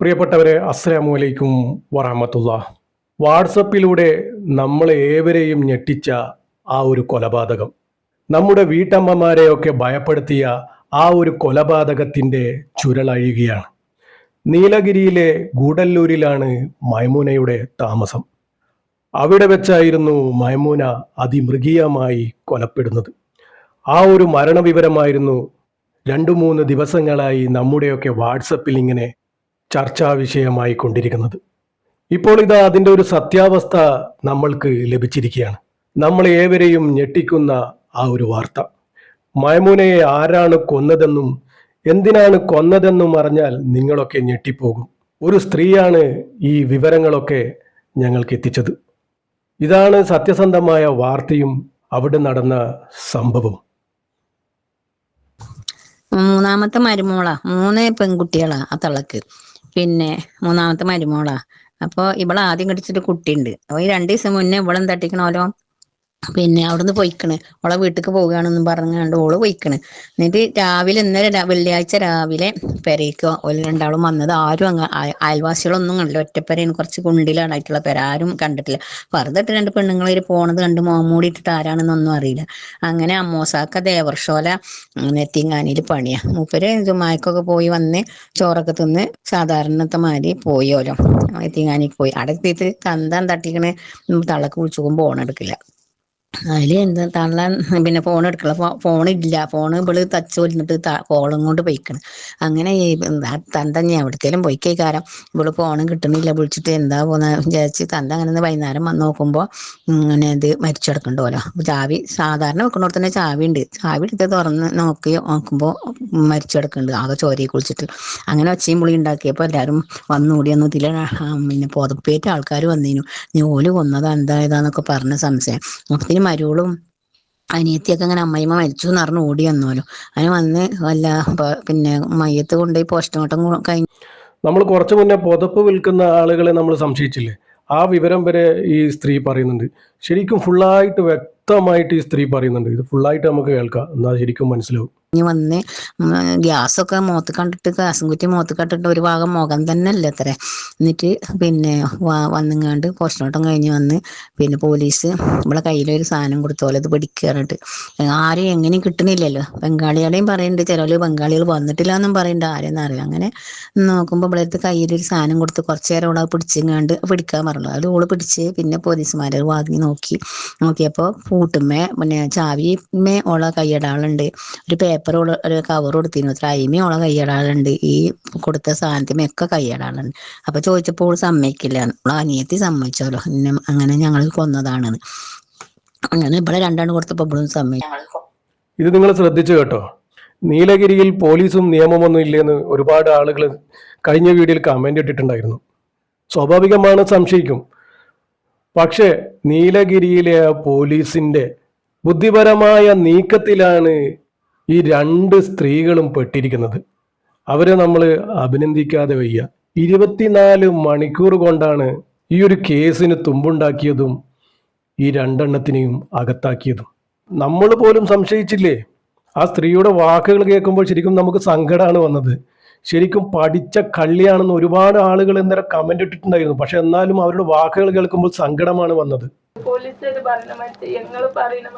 പ്രിയപ്പെട്ടവരെ അസ്സലാമു അലൈക്കും വറഹമത്തുള്ള വാട്സപ്പിലൂടെ നമ്മളെ ഏവരെയും ഞെട്ടിച്ച ആ ഒരു കൊലപാതകം നമ്മുടെ വീട്ടമ്മമാരെയൊക്കെ ഭയപ്പെടുത്തിയ ആ ഒരു കൊലപാതകത്തിന്റെ ചുരളഴിയുകയാണ് നീലഗിരിയിലെ ഗൂഡല്ലൂരിലാണ് മൈമൂനയുടെ താമസം. അവിടെ വെച്ചായിരുന്നു മൈമൂന അതിമൃഗീയമായി കൊലപ്പെടുന്നത്. ആ ഒരു മരണവിവരമായിരുന്നു രണ്ടു മൂന്ന് ദിവസങ്ങളായി നമ്മുടെയൊക്കെ വാട്സപ്പിൽ ഇങ്ങനെ ചർച്ചാ വിഷയമായി കൊണ്ടിരിക്കുന്നത്. ഇപ്പോൾ ഇതാ അതിന്റെ ഒരു സത്യാവസ്ഥ നമ്മൾക്ക് ലഭിച്ചിരിക്കുകയാണ്. നമ്മൾ ഏവരെയും ഞെട്ടിക്കുന്ന ആ ഒരു വാർത്ത. മയമൂനയെ ആരാണ് കൊന്നതെന്നും എന്തിനാണ് കൊന്നതെന്നും അറിഞ്ഞാൽ നിങ്ങളൊക്കെ ഞെട്ടിപ്പോകും. ഒരു സ്ത്രീയാണ് ഈ വിവരങ്ങളൊക്കെ ഞങ്ങൾക്ക് എത്തിച്ചത്. ഇതാണ് സത്യസന്ധമായ വാർത്തയും അവിടെ നടന്ന സംഭവം മൂന്നാമത്തെ മരുമോളാ. മൂന്ന് പെൺകുട്ടികളാ ആ തള്ളക്ക്. പിന്നെ മൂന്നാമത്തെ മരുമോളാ. അപ്പൊ ഇവളെ ആദ്യം കടിച്ചിട്ട് കുട്ടിയുണ്ട്. അപ്പൊ ഈ രണ്ടു ദിവസം മുന്നേ ഇവളെന്താ തട്ടിക്കണോലോ പിന്നെ അവിടുന്ന് പോയിക്കണ്. ഓളെ വീട്ടിക്ക് പോവുകയാണെന്നും പറഞ്ഞുകൊണ്ട് ഓൾ പോയിക്കണ്. എന്നിട്ട് രാവിലെ ഇന്നലെ വെള്ളിയാഴ്ച രാവിലെ പെരയ്ക്ക് ഓൽ രണ്ടാളും വന്നത്. ആരും അങ്ങ് അയൽവാസികളൊന്നും കണ്ടില്ല. ഒറ്റപ്പെരയാണ് കുറച്ച് കുണ്ടിലാണായിട്ടുള്ള പെര. ആരും കണ്ടിട്ടില്ല. വെറുതെ രണ്ട് പെണ്ണുങ്ങൾ ഒരു പോണത് കണ്ട് മോമൂടിയിട്ടിട്ട് ആരാണെന്നൊന്നും അറിയില്ല. അങ്ങനെ അമ്മോസാക്ക ദേവർഷോല നെത്തിങ്ങാനിയിൽ പണിയാ. മൂപ്പര് ജുമായക്കൊക്കെ പോയി വന്ന് ചോറൊക്കെ തിന്ന് സാധാരണത്തെ മാതിരി പോയോലോ നെത്തിങ്ങാനിക്ക് പോയി. അവിടെ എത്തിയിട്ട് തന്താൻ തട്ടിക്കണ്. തള്ളക്ക് വിളിച്ചു പോകുമ്പോൾ ഓണെടുക്കില്ല അതിൽ എന്താ തള്ളാൻ പിന്നെ ഫോൺ എടുക്കള ഫോൺ ഇല്ല. ഫോൺ ഇവൾ തച്ച് കൊല്ലിട്ട് കോളും കൊണ്ട് പോയിക്കണം. അങ്ങനെ തന്ത ഞാൻ എവിടത്തേലും പോയി കൈകാരം ഇവൾ ഫോൺ കിട്ടുന്നില്ല വിളിച്ചിട്ട് എന്താ പോന്ന വിചാരിച്ച് തന്ത അങ്ങനെ വൈകുന്നേരം വന്ന് നോക്കുമ്പോ ഇങ്ങനെ ഇത് മരിച്ചു കിടക്കണ്ടോലോ ചാവി സാധാരണ വെക്കണോടത്ത് തന്നെ ചാവി ഉണ്ട് ചാവി എടുത്ത് തുറന്ന് നോക്കി നോക്കുമ്പോ മരിച്ചു കിടക്കുന്നുണ്ട് ആകെ ചോരയെ കുളിച്ചിട്ട്. അങ്ങനെ ഒച്ചയും പുളി ഉണ്ടാക്കിയപ്പോ എല്ലാരും വന്നുകൂടി ഒന്ന് ഇതിലെ പിന്നെ പുതപ്പേറ്റ ആൾക്കാർ വന്നീനു. ഓൽ കൊന്നതാ എന്താ ഇതാന്നൊക്കെ പറഞ്ഞ സംശയം. അപ്പത്തിന് മരുവളും അനിയത്തിയൊക്കെ അങ്ങനെ അമ്മയമ്മ മരിച്ചു എന്ന് പറഞ്ഞ് ഓടി വന്നോലോ. അതിന് വന്ന് വല്ല പിന്നെ മയ്യത്ത് കൊണ്ടുപോയി പോസ്റ്റ്മോർട്ടം കഴിഞ്ഞു നമ്മൾ കുറച്ചു മുന്നേ പുതപ്പ് വിൽക്കുന്ന ആളുകളെ നമ്മൾ സംശയിച്ചില്ലേ? ആ വിവരം വരെ ഈ സ്ത്രീ പറയുന്നുണ്ട്. ശരിക്കും ഫുള്ളായിട്ട് വ്യക്തമായിട്ട് ഈ സ്ത്രീ പറയുന്നുണ്ട്. ഇത് ഫുള്ളായിട്ട് നമുക്ക് കേൾക്കാം. എന്നാൽ ശരിക്കും മനസ്സിലാവും. വന്ന് ഉം ഗ്യാസൊക്കെ മുഖത്ത് കണ്ടിട്ട് ഗ്യാസും കുറ്റി മുഖത്ത് കണ്ടിട്ട് ഒരു ഭാഗം മുഖം തന്നെ അല്ലേ അത്ര. എന്നിട്ട് പിന്നെ വന്നിങ്ങാണ്ട് പോസ്റ്റ്മോർട്ടം കഴിഞ്ഞ് വന്ന് പിന്നെ പോലീസ് നമ്മളെ കയ്യിലൊരു സാധനം കൊടുത്തോലെ അത് പിടിക്കാറിട്ട് ആരും എങ്ങനെയും കിട്ടണില്ലല്ലോ. ബംഗാളികളെയും പറയുന്നുണ്ട് ചിലവർ ബംഗാളികൾ വന്നിട്ടില്ല എന്നും പറയുന്നുണ്ട് ആരെന്ന് അറിയാം അങ്ങനെ നോക്കുമ്പോൾ ഇവിടെ അടുത്ത് കയ്യിലൊരു സാധനം കൊടുത്ത് കുറച്ചു നേരം ഓളെ പിടിച്ചിങ്ങാണ്ട് പിടിക്കാൻ പറഞ്ഞു അത് ഓൾ പിടിച്ച് പിന്നെ പോലീസുമാരെ വാങ്ങി നോക്കി. നോക്കിയപ്പോൾ പൂട്ടുമ്മേ പിന്നെ ചാവിമേ ഓളെ കൈയിടാളുണ്ട്. ഒരു പേപ്പർ ഓൾ ഒരു കവർ കൊടുത്തിരുന്നു. അത്ര അയിമേ ഓളെ കൈയിടാളുണ്ട് ഈ കൊടുത്ത സാധനത്തിന് ഒക്കെ കൈയിടാളുണ്ട് അപ്പൊ ചോദിച്ചപ്പോൾ ഓൾ സമ്മതിക്കില്ല. ഓളെ അനിയത്തി സമ്മതിച്ചോലോ. പിന്നെ അങ്ങനെ ഞങ്ങൾ കൊന്നതാണെന്ന്. അങ്ങനെ ഇവിടെ രണ്ടാണ് കൊടുത്തപ്പോൾ ഇവിടെ സമ്മതിച്ചു ഇത് നിങ്ങൾ ശ്രദ്ധിച്ചു കേട്ടോ. നീലഗിരിയിൽ പോലീസും നിയമമൊന്നും ഇല്ലെന്ന് ഒരുപാട് ആളുകൾ കഴിഞ്ഞ വീഡിയോയിൽ കമന്റ് ഇട്ടിട്ടുണ്ടായിരുന്നു. സ്വാഭാവികമാണ് സംശയിക്കും. പക്ഷേ നീലഗിരിയിലെ പോലീസിന്റെ ബുദ്ധിപരമായ നീക്കത്തിലാണ് ഈ രണ്ട് സ്ത്രീകളും പെട്ടിരിക്കുന്നത്. അവരെ നമ്മൾ അഭിനന്ദിക്കാതെ വയ്യ. ഇരുപത്തിനാല് മണിക്കൂർ കൊണ്ടാണ് ഈ ഒരു കേസിന് തുമ്പുണ്ടാക്കിയതും ഈ രണ്ടെണ്ണത്തിനെയും അകത്താക്കിയതും. നമ്മൾ പോലും സംശയിച്ചില്ലേ? ആ സ്ത്രീയുടെ വാക്കുകൾ കേൾക്കുമ്പോൾ ശരിക്കും നമുക്ക് സങ്കടമാണ് വന്നത്. ശരിക്കും പഠിച്ച കള്ളിയാണെന്ന് ഒരുപാട് ആളുകൾ ഇന്നലെ കമന്റ് ഇട്ടിട്ടുണ്ടായിരുന്നു. പക്ഷെ എന്നാലും അവരുടെ വാക്കുകൾ കേൾക്കുമ്പോൾ സങ്കടമാണ് വന്നത്. പറയുന്ന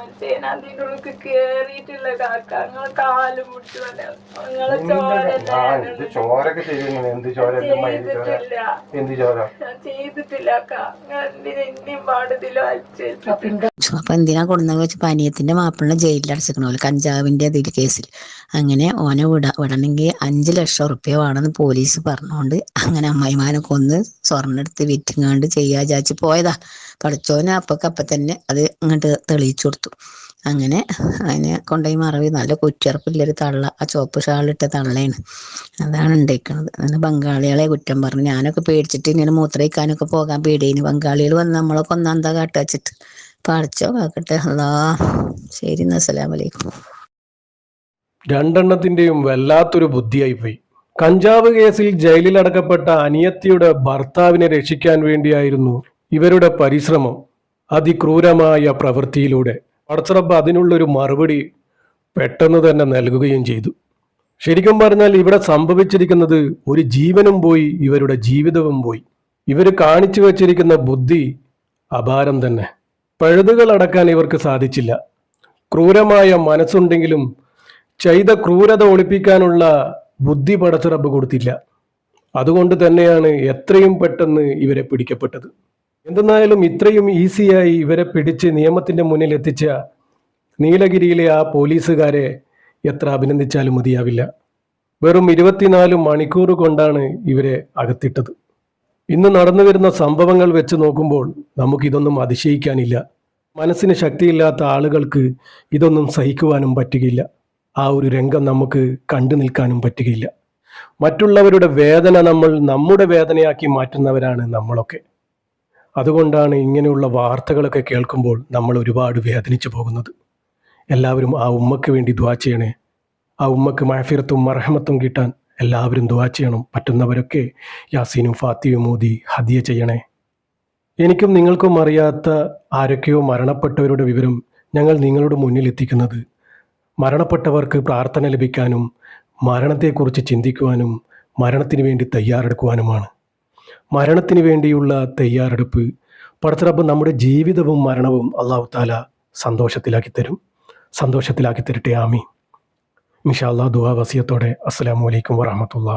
അതിന്റെ ഉള്ളിൽ കേറിയിട്ടുള്ള കാക്ക. ഞങ്ങളെ കാലും ഞങ്ങളെ ചോര ചെയ്തിട്ടില്ല. ചോര? ഞാൻ ചെയ്തിട്ടില്ല കാ ഞാൻ എന്തിനാ എന്നെയും പാടത്തിലോ അയച്ചു അപ്പൊ എന്തിനാ കൊടുന്നത് വെച്ച് പനിയത്തിന്റെ മാപ്പിളിനെ ജയിലിൽ അടച്ചിക്കണ കഞ്ചാവിന്റെ അതിൽ കേസിൽ. അങ്ങനെ ഓനെ വിട വിടണമെങ്കിൽ അഞ്ചു ലക്ഷം റുപ്യ വേണമെന്ന് പോലീസ് പറഞ്ഞുകൊണ്ട് അങ്ങനെ അമ്മായിമാനെ കൊന്ന് സ്വർണം എടുത്ത് വിറ്റിങ്ങാണ്ട് ചെയ്യാ ചാച്ചി പോയതാ. പഠിച്ചോനെ അപ്പക്കപ്പ അപ്പൊ തന്നെ അത് അങ്ങോട്ട് തെളിയിച്ചു കൊടുത്തു. അങ്ങനെ അതിനെ കൊണ്ടുപോയി മറവി. നല്ല കുറ്റിയറപ്പില്ലൊരു തള്ള. ആ ചുവപ്പ് ഷാളിട്ട തള്ളയാണ്. അതാണ് ഉണ്ടായിക്കണത് അങ്ങനെ ബംഗാളികളെ കുറ്റം പറഞ്ഞു. ഞാനൊക്കെ പേടിച്ചിട്ട് ഇങ്ങനെ മൂത്രയിക്കാനൊക്കെ പോകാൻ പേടിയിന്. ബംഗാളികൾ വന്ന് നമ്മളെ കൊന്നാന്താ കാട്ടുവച്ചിട്ട് പഠിച്ചോ ആക്കട്ടെ അല്ലാ ശരി എന്നാ. അസ്സലാമു അലൈക്കും. രണ്ടെണ്ണത്തിന്റെയും വല്ലാത്തൊരു ബുദ്ധിയായി പോയി. കഞ്ചാവ് കേസിൽ ജയിലിൽ അടക്കപ്പെട്ട അനിയത്തിയുടെ ഭർത്താവിനെ രക്ഷിക്കാൻ വേണ്ടിയായിരുന്നു ഇവരുടെ പരിശ്രമം അതിക്രൂരമായ പ്രവൃത്തിയിലൂടെ. പടച്ചറബ് അതിനുള്ളൊരു മറുപടി പെട്ടെന്ന് തന്നെ നൽകുകയും ചെയ്തു. ശരിക്കും പറഞ്ഞാൽ ഇവിടെ സംഭവിച്ചിരിക്കുന്നത് ഒരു ജീവനും പോയി ഇവരുടെ ജീവിതവും പോയി. ഇവർ കാണിച്ചു വച്ചിരിക്കുന്ന ബുദ്ധി അപാരം തന്നെ. പഴുതുകൾ അടക്കാൻ ഇവർക്ക് സാധിച്ചില്ല. ക്രൂരമായ മനസ്സുണ്ടെങ്കിലും ചെയ്ത ക്രൂരത ഒളിപ്പിക്കാനുള്ള ബുദ്ധി പടച്ചിറപ്പ് കൊടുത്തില്ല. അതുകൊണ്ട് തന്നെയാണ് എത്രയും പെട്ടെന്ന് ഇവരെ പിടിക്കപ്പെട്ടത്. എന്തെന്നായാലും ഇത്രയും ഈസിയായി ഇവരെ പിടിച്ച് നിയമത്തിന്റെ മുന്നിൽ എത്തിച്ച നീലഗിരിയിലെ ആ പോലീസുകാരെ എത്ര അഭിനന്ദിച്ചാലും മതിയാവില്ല. വെറും ഇരുപത്തിനാല് മണിക്കൂർ കൊണ്ടാണ് ഇവരെ അകത്തിട്ടത്. ഇന്ന് നടന്നു വരുന്ന സംഭവങ്ങൾ വെച്ച് നോക്കുമ്പോൾ നമുക്കിതൊന്നും അതിശയിക്കാനില്ല. മനസ്സിന് ശക്തിയില്ലാത്ത ആളുകൾക്ക് ഇതൊന്നും സഹിക്കുവാനും പറ്റുകയില്ല. ആ ഒരു രംഗം നമുക്ക് കണ്ടു നിൽക്കാനും പറ്റുകയില്ല. മറ്റുള്ളവരുടെ വേദന നമ്മൾ നമ്മുടെ വേദനയാക്കി മാറ്റുന്നവരാണ് നമ്മളൊക്കെ. അതുകൊണ്ടാണ് ഇങ്ങനെയുള്ള വാർത്തകളൊക്കെ കേൾക്കുമ്പോൾ നമ്മൾ ഒരുപാട് വേദനിച്ചു പോകുന്നത്. എല്ലാവരും ആ ഉമ്മക്ക് വേണ്ടി ദ്വാ ചെയ്യണേ. ആ ഉമ്മക്ക് മഹഫിറത്തും മർഹമത്തും കിട്ടാൻ എല്ലാവരും ദുവാ ചെയ്യണം. പറ്റുന്നവരൊക്കെ യാസീനും ഫാത്തിയും മോദി ഹദിയ ചെയ്യണേ. എനിക്കും നിങ്ങൾക്കും അറിയാത്ത ആരൊക്കെയോ മരണപ്പെട്ടവരുടെ വിവരം ഞങ്ങൾ നിങ്ങളുടെ മുന്നിൽ എത്തിക്കുന്നത്. മരണപ്പെട്ടവർക്ക് പ്രാർത്ഥന ലഭിക്കാനും മരണത്തെക്കുറിച്ച് ചിന്തിക്കുവാനും മരണത്തിന് വേണ്ടി തയ്യാറെടുക്കുവാനുമാണ്. മരണത്തിന് വേണ്ടിയുള്ള തയ്യാറെടുപ്പ് പടത്തിറപ്പ് നമ്മുടെ ജീവിതവും മരണവും അള്ളാഹു താല സന്തോഷത്തിലാക്കി തരും. സന്തോഷത്തിലാക്കി തരട്ടെ. ആമി ഇൻഷാ അള്ളാഹ് ദുആ വസിയത്തോടെ. അസ്സലാമു അലൈക്കും വറഹമത്തുള്ള